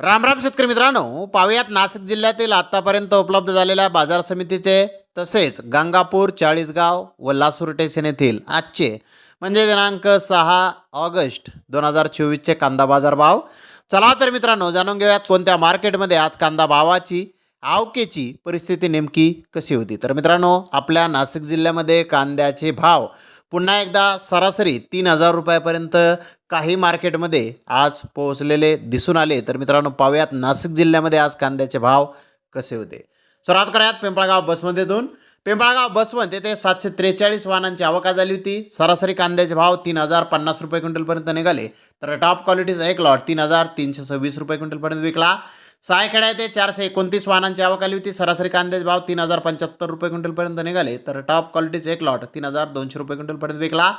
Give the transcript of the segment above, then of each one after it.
रामराम शेतकरी मित्रांनो पाहुयात नाशिक जिल्ह्यातील आत्तापर्यंत उपलब्ध झालेल्या बाजार समितीचे तसेच गंगापूर चाळीसगाव व लासूर स्टेशन येथील आजचे म्हणजे दिनांक सहा ऑगस्ट दोन हजार चोवीसचे कांदा बाजार भाव. चला तर मित्रांनो जाणून घेऊयात कोणत्या मार्केटमध्ये आज कांदा भावाची आवकेची परिस्थिती नेमकी कशी होती. तर मित्रांनो आपल्या नाशिक जिल्ह्यामध्ये कांद्याचे भाव पुन्हा एकदा सरासरी तीन हजार रुपयापर्यंत काही मार्केटमध्ये आज पोहोचलेले दिसून आले. तर मित्रांनो पाहूयात नाशिक जिल्ह्यामध्ये आज कांद्याचे भाव कसे होते. सुरुवात करूयात पिंपळगाव बसमध्येतून पिंपळगाव बसवंत येथे सातशे त्रेचाळीस वाहनांची आवका झाली होती. सरासरी कांद्याचे भाव तीन हजार पन्नास रुपये क्विंटलपर्यंत निघाले. तर टॉप क्वालिटीचा एक लॉट तीन हजार तीनशे सव्वीस रुपये क्विंटलपर्यंत विकला. सायखेडा येथे चारशे एकोणतीस वाहनांची आवक आली होती. सरासरी कांद्याचे भाव तीन हजार पंच्याहत्तर रुपये क्विंटलपर्यंत निघाले. तर टॉप क्वालिटीचे एक लॉट तीन हजार दोनशे रुपये क्विंटलपर्यंत विकला.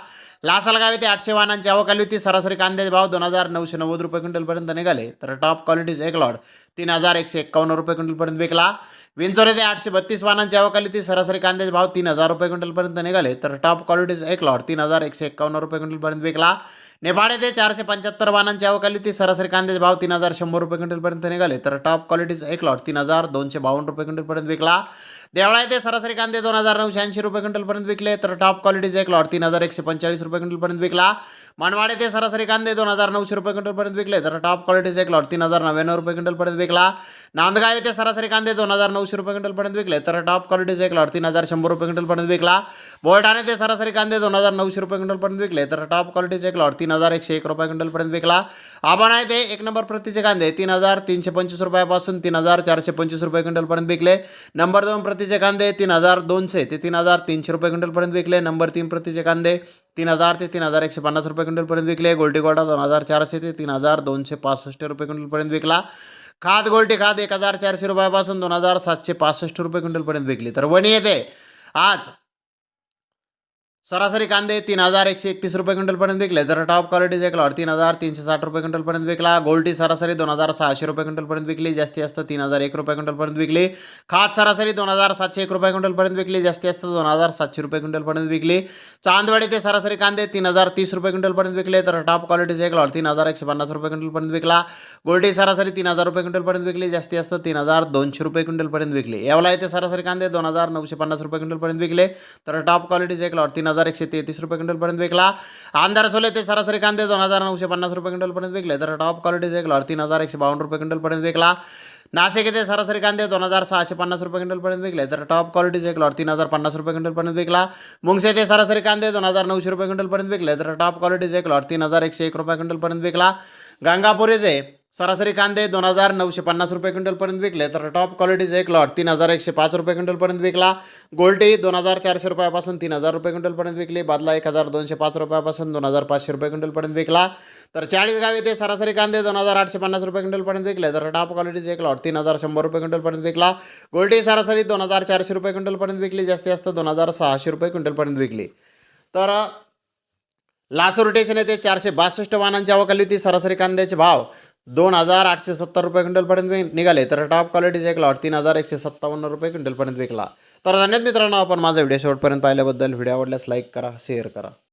लासलगाव येथे आठशे वाहनांची आवक आली होती. सरासरी कांद्याचे भाव दोन हजार नऊशे नव्वद रुपये क्विंटलपर्यंत निघाले. तर टॉप क्वालिटीचे एक लॉट तीन हजार एकशे एक्कावन्न रुपये क्विंटलपर्यंत विकला. विंचोर येथे आठशे बत्तीस वाहनांची आवक होती. सरासरी कांद्याचे भाव तीन हजार रुपये क्विंटलपर्यंत निघाले. तर टॉप क्वालिटीचे एक लॉट तीन हजार एकशे एक्कावन्न रुपये क्विंटलपर्यंत विकला. नेपाळ येथे चारशे पंच्याहत्तर वाहनांची आवक आली होती. सरासरी कांद्याचे भाव तीन हजार शंभर रुपये क्विंटलपर्यंत निघाले. तर टॉप क्वालिटीचा एक लॉट तीन हजार दोनशे बावन्न रुपये क्विंटलपर्यंत विकला. देवळा येथे सरासरी कांदे दोन हजार नऊशे ऐंशी रुपये क्विंटलपर्यंत विकले. तर टॉप क्वालिटीचे एक लॉट तीन हजार एकशे पंचेचाळीस रुपये क्विंटलपर्यंत विकला. मनवाड येथे सरासरी कांदे दोन हजार नऊशे रुपये क्विंटलपर्यंत विकले. तर टॉप क्वालिटीचे एक लॉट तीन हजार नव्याण्णव रुपये क्विंटलपर्यंत विकला. नांदगाव येथे सरासरी कांदे दोन हजार नऊशे रुपये क्विंटलपर्यंत विकले. तर टॉप क्वालिटीचे एक लॉट तीन हजार शंभर रुपये क्विंटलपर्यंत विकला. बोलठाणे येथे सरासरी कांदे दोन हजार नऊशे रुपये क्विंटलपर्यंत विकले. तर टॉप क्वालिटीचे एक लॉट तीन हजार एकशे एक रुपये क्विंटलपर्यंत विकला. आबाण आहे ते एक नंबर प्रतीचे कांदे तीन हजार तीनशे पंचवीस रुपयापासून तीन हजार चारशे पंचवीस रुपये क्विंटलपर्यंत विकले. नंबर दोन प्रतीचे कांदे तीन हजार दोनशे ते तीन हजार तीनशे रुपये क्विंटलपर्यंत विकले. नंबर तीन प्रतीचे कांदे तीन हजार ते तीन हजार एकशे पन्नास रुपये क्विंटलपर्यंत विकले. गोल्टीगोडा दोन हजार चारशे ते तीन हजार दोनशे पासष्ट रुपये क्विंटलपर्यंत विकला. खाद गोल्टी खाद एक हजार चारशे रुपयापासून दोन हजार सातशे पासष्ट रुपये क्विंटलपर्यंत विकली. तर वणी येते. आज सरासरी कांदे तीन हजार एकशे एकतीस रुपये क्विंटलपर्यंत विकले तर टॉप क्वालिटीचे एक तीन हजार तीनशे साठ रुपये क्विंटलपर्यंत विकला गोल्टी सरासरी दोन हजार सहाशे रुपये क्विंटलपर्यंत विकली जास्ती जास्त तीन हजार एक रुपये क्विंटलपर्यंत विकली खात सरासरी दोन हजार सातशे एक रुपये क्विंटलपर्यंत विकली जास्ती जास्त दोन हजार सातशे रुपये क्विंटलपर्यंत विकली चांदवाडी ते सरासरी कांदे तीन हजार तीस रुपये क्विंटलपर्यंत विकले तर टॉप क्वालिटीचे एक तीन हजार एकशे पन्नास रुपये क्विंटलपर्यंत विकला गोल्टी सरासरी तीन हजार रुपये क्विंटलपर्यंत विकली जास्ती जास्त तीन हजार दोनशे रुपये क्विंटलपर्यंत विकली येवला येथे सरासरी कांदे दोन हजार नऊशे पन्नास रुपये क्विंटलपर्यंत विकले तर टॉप क्वालिटीचे एक तीन हजार एकशे तेहतीस रुपये क्विंटलपर्यंत विकला. आमदार सोले ते सरासरी कांदे दोन हजार नऊशे पन्नास रुपये क्विंटलपर्यंत विकले. तर टॉप क्वालिटीचे एक लॉट तीन हजार एकशे बावन्न रुपये क्विंटलपर्यंत विकला. नाशिक येथे सरासरी कांदे दोन हजार सहाशे पन्नास रुपये क्विंटलपर्यंत विकले. तर टॉप क्वालिटीचे एक लॉट तीन हजार पन्नास रुपये क्विंटलपर्यंत विकला. मुंगसे येथे सरासरी कांदे दोन हजार नऊशे रुपये क्विंटलपर्यंत विकले. तर टॉप क्वालिटीचे एक लॉट तीन हजार एकशे एक रुपये क्विंटलपर्यंत विकला. गंगापूर येथे सरासरी कांदे दोन हजार नऊशे पन्नास रुपये क्विंटलपर्यंत विकले. तर टॉप क्वालिटीज एक लॉट तीन हजार एकशे पाच रुपये क्विंटलपर्यंत विकला. गोल्टी दोन हजार चारशे रुपयापासून तीन हजार रुपये क्विंटलपर्यंत विकली. बादला एक हजार दोनशे पाच रुपयापासून दोन हजार पाचशे रुपये क्विंटलपर्यंत विकला. तर चाळीस गाव येथे सरासरी कांदे दोन हजार आठशे पन्नास रुपये क्विंटलपर्यंत विकले. तर टॉप क्वालिटीचे एक लॉट तीन हजार शंभर रुपये क्विंटलपर्यंत विकला. गोल्टी सरासरी दोन हजार चारशे रुपये क्विंटलपर्यंत विकली. जास्तीत जास्त दोन हजार सहाशे रुपये क्विंटलपर्यंत विकली. तर लासूर स्टेशन येथे चारशे बासष्ट वाहनांची आवक आली होती. सरासरी कांद्याचे भाव दोन हजार आठशे सत्तर रुपये क्विंटलपर्यंत निघाले. तर टॉप क्वालिटीचे एक लॉट तीन हजार एकशे सत्तावन्न रुपये क्विंटलपर्यंत विकला. तर धन्यवाद मित्रांनो आपण माझा व्हिडिओ शेवटपर्यंत पाहिल्याबद्दल. व्हिडिओ आवडल्यास लाईक करा शेअर करा.